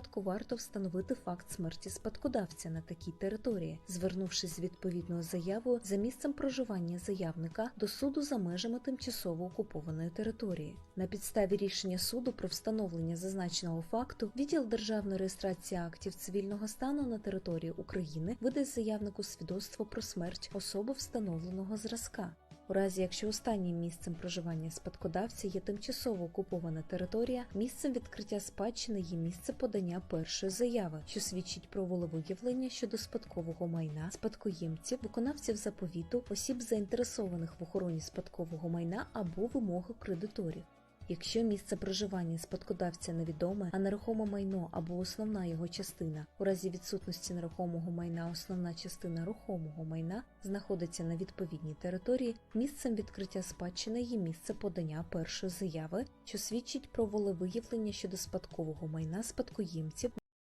спочатку варто встановити факт смерті спадкодавця на такій території, звернувшись з відповідною заявою за місцем проживання заявника до суду за межами тимчасово окупованої території. На підставі рішення суду про встановлення зазначеного факту відділ державної реєстрації актів цивільного стану на території України видасть заявнику свідоцтво про смерть особи встановленого зразка. У разі, якщо останнім місцем проживання спадкодавця є тимчасово окупована територія, місцем відкриття спадщини є місце подання першої заяви, що свідчить про волевиявлення щодо спадкового майна, спадкоємців, виконавців заповіту, осіб заінтересованих в охороні спадкового майна або вимоги кредиторів. Якщо місце проживання спадкодавця невідоме, а нерухоме майно або основна його частина, у разі відсутності нерухомого майна основна частина рухомого майна знаходиться на відповідній території, місцем відкриття спадщини є місце подання першої заяви, що свідчить про волевиявлення щодо спадкового майна спадкоємців,